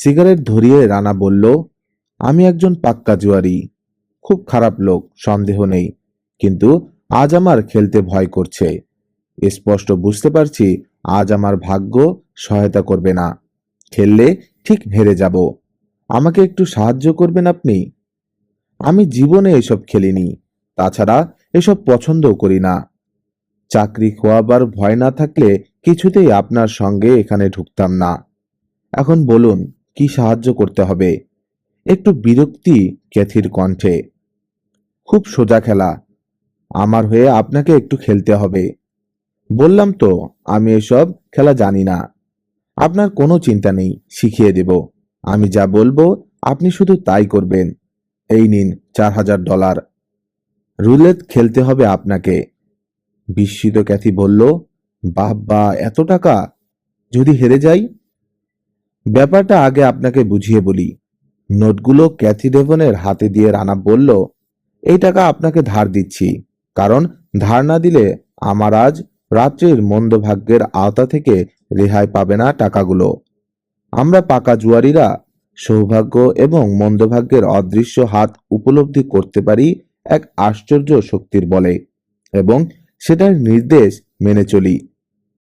Cigarette ধরিয়ে রানা বলল, আমি একজন পাক্কা জুয়ারি। খুব খারাপ লোক, সন্দেহ নেই। কিন্তু আজ আমার খেলতে ভয় করছে। স্পষ্ট বুঝতে পারছি আজ আমার ভাগ্য সহায়তা করবে না। খেললে ঠিক হেরে যাব। আমাকে একটু সাহায্য করবেন আপনি? আমি জীবনে এসব খেলিনি। তাছাড়া এসব পছন্দও করি না। চাকরি খোয়াবার ভয় না থাকলে কিছুতেই আপনার সঙ্গে এখানে ঢুকতাম না। এখন বলুন কি সাহায্য করতে হবে? একটু বিরক্তি ক্যাথির কণ্ঠে। খুব সোজা খেলা। আমার হয়ে আপনাকে একটু খেলতে হবে। বললাম তো, আমি এসব খেলা জানি না। আপনার কোনো চিন্তা নেই, শিখিয়ে দেব। আমি যা বলব, আপনি শুধু তাই করবেন। এই নিন চার হাজার ডলার। রুলেট খেলতে হবে আপনাকে। বিস্মিত ক্যাথি বলল, বাহ বা এত টাকা? যদি হেরে যাই ব্যাপারটা আগে আপনাকে বুঝিয়ে বলি। নোটগুলো ক্যাথি ডেভনের হাতে দিয়ে রানা বলল, এই টাকা আপনাকে ধার দিচ্ছি, কারণ ধার না দিলে আমার আজ রাত্রির মন্দ ভাগ্যের আওতা থেকে রেহাই পাবে না টাকাগুলো। আমরা পাকা জুয়ারিরা সৌভাগ্য এবং মন্দভাগ্যের অদৃশ্য হাত উপলব্ধি করতে পারি এক আশ্চর্য শক্তির বলে এবং সেটার নির্দেশ মেনে চলি।